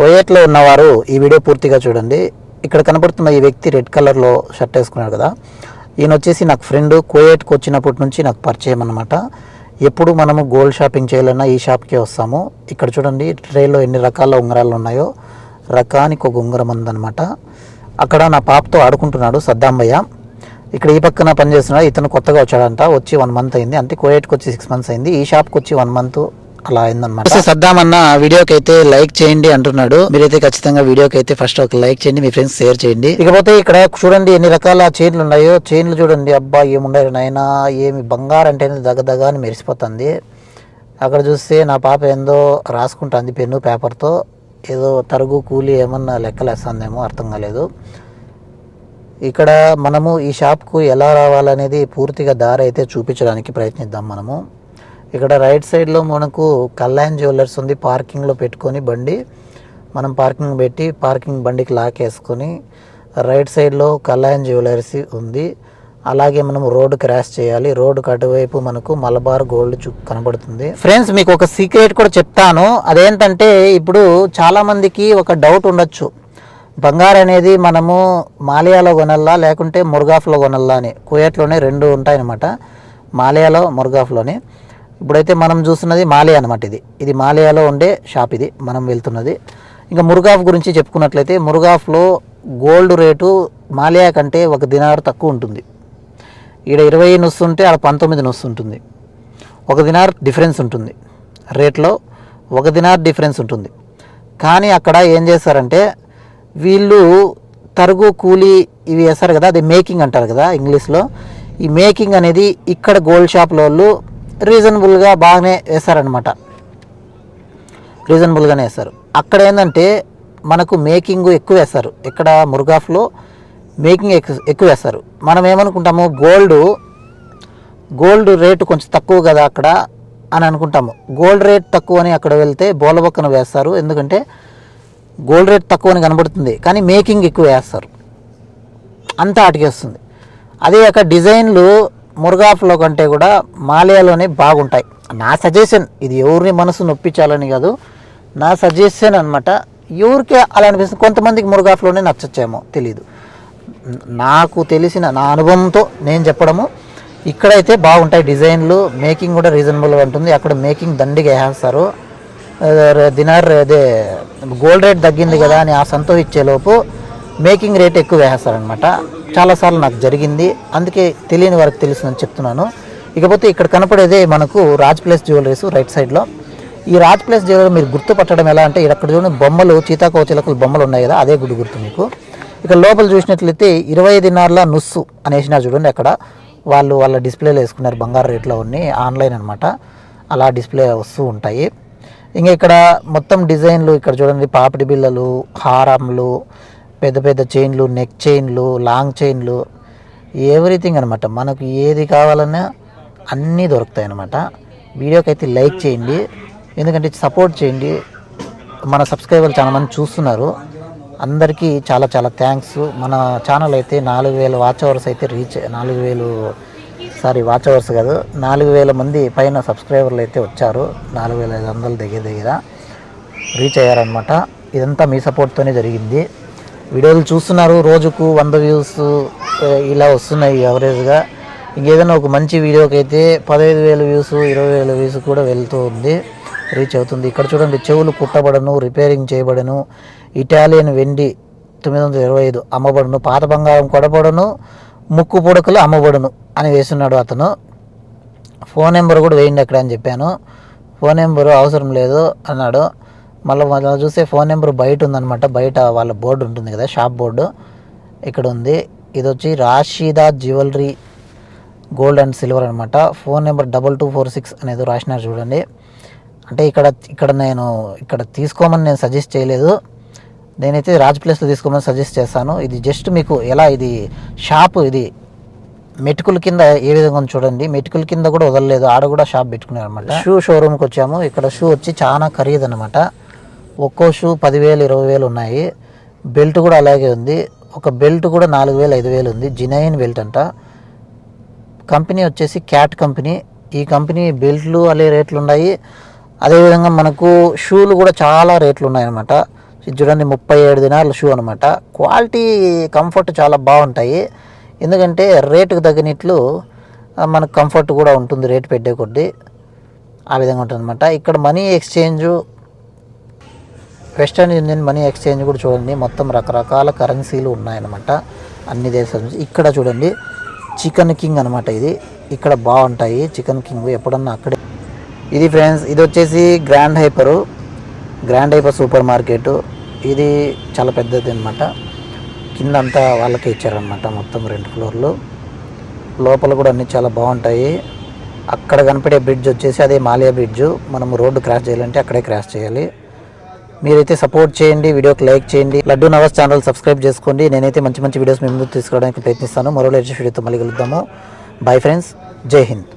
కోయేట్లో ఉన్నవారు ఈ వీడియో పూర్తిగా చూడండి. ఇక్కడ కనబడుతున్న ఈ వ్యక్తి రెడ్ కలర్లో షర్ట్ వేసుకున్నాడు కదా. ఈయన వచ్చేసి నాకు ఫ్రెండ్ కోయేట్కి వచ్చినప్పటి నుంచి నాకు పరిచయం అనమాట ఎప్పుడు మనము గోల్డ్ షాపింగ్ చేయాలన్నా ఈ షాప్కే వస్తాము. ఇక్కడ చూడండి ట్రేలో ఎన్ని రకాల ఉంగరాలు ఉన్నాయో. రకానికి ఒక ఉంగరం ఉందన్నమాట. అక్కడ నా పాపతో ఆడుకుంటున్నాడు సద్దాంబయ్య. ఇక్కడ ఈ పక్కన పనిచేస్తున్నాడు. ఇతను కొత్తగా వచ్చాడంట. వచ్చి వన్ మంత్ అయింది. అంటే కోయేట్కి వచ్చి సిక్స్ మంత్స్ అయింది. ఈ షాప్కి వచ్చి వన్ మంత్ అలా అయిందన్నమాట. సద్దాం అన్న వీడియోకి అయితే లైక్ చేయండి అంటున్నాడు. మీరైతే ఖచ్చితంగా వీడియోకి అయితే ఫస్ట్ ఒక లైక్ చేయండి మీ ఫ్రెండ్స్ షేర్ చేయండి. ఇకపోతే ఇక్కడ చూడండి ఎన్ని రకాల చైన్లు ఉన్నాయో. చైన్లు చూడండి అబ్బా ఏముండారు నాయనా ఏమి బంగారం అంటే దగదగా అని మెరిసిపోతుంది. అక్కడ చూస్తే నా పాప ఏందో రాసుకుంటుంది పెన్ను పేపర్తో. ఏదో తరుగు కూలి ఏమన్నా లెక్కలేస్తుందేమో అర్థం కాలేదు. ఇక్కడ మనము ఈ షాప్కు ఎలా రావాలనేది పూర్తిగా దారి అయితే చూపించడానికి ప్రయత్నిద్దాం మనము. ఇక్కడ రైట్ సైడ్లో మనకు కళ్యాణ్ జ్యువెలర్స్ ఉంది పార్కింగ్లో పెట్టుకొని బండి. మనం పార్కింగ్ పెట్టి పార్కింగ్ బండికి లాక్ వేసుకొని రైట్ సైడ్లో కళ్యాణ్ జ్యువెలర్స్ ఉంది. అలాగే మనం రోడ్ క్రాస్ చేయాలి. రోడ్డు అటువైపు మనకు మలబార్ గోల్డ్ కనబడుతుంది. ఫ్రెండ్స్ మీకు ఒక సీక్రెట్ కూడా చెప్తాను. అదేంటంటే ఇప్పుడు చాలామందికి ఒక డౌట్ ఉండొచ్చు. బంగారు అనేది మనము మాలియాలో కొనల్లా లేకుంటే మురుగాఫ్లో కొనల్లా అని. కుయేట్లోనే రెండు ఉంటాయన్నమాట. మాలియాలో మురుగాఫ్లోనే. ఇప్పుడైతే మనం చూస్తున్నది మాలియా అనమాట ఇది. ఇది మాలయాలో ఉండే షాప్ ఇది మనం వెళ్తున్నది. ఇంకా మురుగాఫ్ గురించి చెప్పుకున్నట్లయితే మురుగాఫ్లో గోల్డ్ రేటు మాలయా కంటే ఒక దినారు తక్కువ ఉంటుంది. ఈడ ఇరవై నొస్తుంటే ఆడ పంతొమ్మిది నొస్తుంటుంది ఒక దినార్ డిఫరెన్స్ ఉంటుంది. రేట్లో ఒక దినార్ డిఫరెన్స్ ఉంటుంది. కానీ అక్కడ ఏం చేస్తారంటే వీళ్ళు తరుగు కూలి ఇవి వేస్తారు కదా అది మేకింగ్ అంటారు కదా ఇంగ్లీష్లో. ఈ మేకింగ్ అనేది ఇక్కడ గోల్డ్ షాప్లో వాళ్ళు రీజనబుల్గా బాగానే వేస్తారనమాట రీజనబుల్గానే వేస్తారు. అక్కడ ఏంటంటే మనకు మేకింగ్ ఎక్కువ వేస్తారు. ఇక్కడ మురుగాఫ్లో మేకింగ్ ఎక్కువ ఎక్కువ వేస్తారు. మనం ఏమనుకుంటాము గోల్డ్ గోల్డ్ రేటు కొంచెం తక్కువ కదా అక్కడ అని అనుకుంటాము. గోల్డ్ రేట్ తక్కువ అని అక్కడ వెళ్తే బోలబొక్కన వేస్తారు. ఎందుకంటే గోల్డ్ రేట్ తక్కువ అని కనబడుతుంది. కానీ మేకింగ్ ఎక్కువ వేస్తారు. అంతా అటుకేస్తుంది అదే అక్కడ డిజైన్లు మురుగాఫ్లో కంటే కూడా మాలయాలోనే బాగుంటాయి. నా సజెషన్ ఇది ఎవరిని మనసు నొప్పించాలని కాదు. నా సజెషన్ అనమాట ఎవరికి అలా అనిపిస్తుంది? కొంతమందికి మురుగాఫ్లోనే నచ్చచ్చేమో తెలీదు. నాకు తెలిసిన నా అనుభవంతో నేను చెప్పడము ఇక్కడైతే బాగుంటాయి డిజైన్లు. మేకింగ్ కూడా రీజనబుల్గా ఉంటుంది. అక్కడ మేకింగ్ దండిగా వేస్తారు. దినార్ అదే గోల్డ్ రేట్ తగ్గింది కదా అని ఆ సంతోషించేలోపు మేకింగ్ రేట్ ఎక్కువ వేస్తారనమాట చాలాసార్లు నాకు జరిగింది. అందుకే తెలియని వారికి తెలుస్తుందని చెప్తున్నాను. ఇకపోతే ఇక్కడ కనపడేదే మనకు రాజ్ ప్లేస్ జ్యువెలరీస్ రైట్ సైడ్లో. ఈ రాజ్ ప్లేస్ జ్యువెలరీ మీరు గుర్తుపట్టడం ఎలా అంటే ఇక్కడ చూడండి బొమ్మలు చీతాకోచిలకలు బొమ్మలు ఉన్నాయి కదా అదే గుడి గుర్తు మీకు. ఇక లోపల చూసినట్లయితే ఇరవై దినార్ల నుస్సు అనేసిన చూడండి అక్కడ. వాళ్ళు వాళ్ళ డిస్ప్లేలో వేసుకున్నారు బంగారు రేట్లో ఉన్నాయి ఆన్లైన్ అనమాట అలా డిస్ప్లే వస్తూ ఉంటాయి. ఇంకా ఇక్కడ మొత్తం డిజైన్లు ఇక్కడ చూడండి పాపిడి బిళ్ళలు హారంలు పెద్ద పెద్ద చైన్లు నెక్ చైన్లు లాంగ్ చైన్లు ఎవ్రీథింగ్ అనమాట మనకు ఏది కావాలన్నా అన్నీ దొరుకుతాయి అనమాట వీడియోకి అయితే లైక్ చేయండి. ఎందుకంటే సపోర్ట్ చేయండి. మన సబ్స్క్రైబర్లు చాలా మంది చూస్తున్నారు. అందరికీ చాలా చాలా థ్యాంక్స్ మన ఛానల్ అయితే నాలుగు వేల వాచ్ అవర్స్ అయితే రీచ్ నాలుగు వేలు సారీ వాచ్ అవర్స్ కాదు నాలుగు వేల మంది పైన సబ్స్క్రైబర్లు అయితే వచ్చారు. నాలుగు వేల ఐదు వందల దగ్గర దగ్గర రీచ్ అయ్యారనమాట ఇదంతా మీ సపోర్ట్తోనే జరిగింది. వీడియోలు చూస్తున్నారు. రోజుకు వంద వ్యూస్ ఇలా వస్తున్నాయి యావరేజ్గా ఇంకేదైనా ఒక మంచి వీడియోకి అయితే పదహైదు వేల వ్యూస్ ఇరవై వేల వ్యూస్ కూడా వెళ్తూ ఉంది. రీచ్ అవుతుంది. ఇక్కడ చూడండి చెవులు కుట్టబడను రిపేరింగ్ చేయబడను. ఇటాలియన్ వెండి తొమ్మిది వందల ఇరవై ఐదు అమ్మబడును. పాత బంగారం కొడబడును ముక్కు పుడకలు అమ్మబడును అని వేస్తున్నాడు అతను. ఫోన్ నెంబర్ కూడా వేయండి అక్కడ అని చెప్పాను. ఫోన్ నెంబరు అవసరం లేదు అన్నాడు. మళ్ళీ వాళ్ళు చూస్తే ఫోన్ నెంబర్ బయట ఉందన్నమాట. బయట వాళ్ళ బోర్డు ఉంటుంది కదా షాప్ బోర్డు. ఇక్కడ ఉంది. ఇది వచ్చి Rasheeda jewellery gold and silver అనమాట phone number double two four six అనేది రాసినారు చూడండి. అంటే ఇక్కడ ఇక్కడ నేను ఇక్కడ తీసుకోమని నేను సజెస్ట్ చేయలేదు. నేనైతే రాజ్ ప్లేస్లో తీసుకోమని సజెస్ట్ చేస్తాను. ఇది జస్ట్ మీకు ఎలా ఇది షాప్ ఇది మెటుకుల కింద ఏ విధంగా చూడండి. మెటుకుల కింద కూడా వదలలేదు. ఆడ కూడా షాప్ పెట్టుకున్నారు అనమాట షూ షోరూమ్కి వచ్చాము. ఇక్కడ షూ వచ్చి చాలా ఖరీదు అనమాట ఒక్కో షూ పదివేలు ఇరవై వేలు ఉన్నాయి. బెల్ట్ కూడా అలాగే ఉంది. ఒక బెల్ట్ కూడా నాలుగు వేలు ఐదు వేలు ఉంది. జినైన్ బెల్ట్ అంట. కంపెనీ వచ్చేసి క్యాట్ కంపెనీ. ఈ కంపెనీ బెల్ట్లు అలే రేట్లు ఉన్నాయి. అదేవిధంగా మనకు షూలు కూడా చాలా రేట్లు ఉన్నాయన్నమాట. చూడండి ముప్పై ఏడు దినాల షూ అనమాట క్వాలిటీ కంఫర్ట్ చాలా బాగుంటాయి. ఎందుకంటే రేటుకు తగినట్లు మనకు కంఫర్ట్ కూడా ఉంటుంది రేటు పెట్టే కొద్దీ. ఆ విధంగా ఉంటుంది అనమాట ఇక్కడ money exchange Western Union money exchange కూడా చూడండి. మొత్తం రకరకాల కరెన్సీలు ఉన్నాయన్నమాట. అన్ని దేశాల నుంచి. ఇక్కడ చూడండి. చికెన్ కింగ్ అనమాట ఇది. ఇక్కడ బాగుంటాయి. చికెన్ కింగ్ ఎప్పుడన్నా అక్కడే. ఇది ఫ్రెండ్స్ ఇది వచ్చేసి Grand Hyper Grand Hyper super market ఇది చాలా పెద్దది అనమాట కింద అంతా వాళ్ళకే ఇచ్చారనమాట మొత్తం రెండు ఫ్లోర్లు. లోపల కూడా అన్ని చాలా బాగుంటాయి. అక్కడ కనపడే బ్రిడ్జ్ వచ్చేసి అదే మాలియా బ్రిడ్జ్. మనము రోడ్డు క్రాస్ చేయాలంటే అక్కడే క్రాస్ చేయాలి. మీరైతే సపోర్ట్ చేయండి వీడియోకి లైక్ చేయండి లడ్డు నవాజ్ ఛానల్ సబ్స్క్రైబ్ చేసుకోండి. నేనైతే మంచి మంచి వీడియోస్ మీ ముందు తీసుకోవడానికి ప్రయత్నిస్తాను. మరో లేటెస్ట్ వీడియోతో మళ్ళీ కలుద్దాము. బై ఫ్రెండ్స్ జై హింద్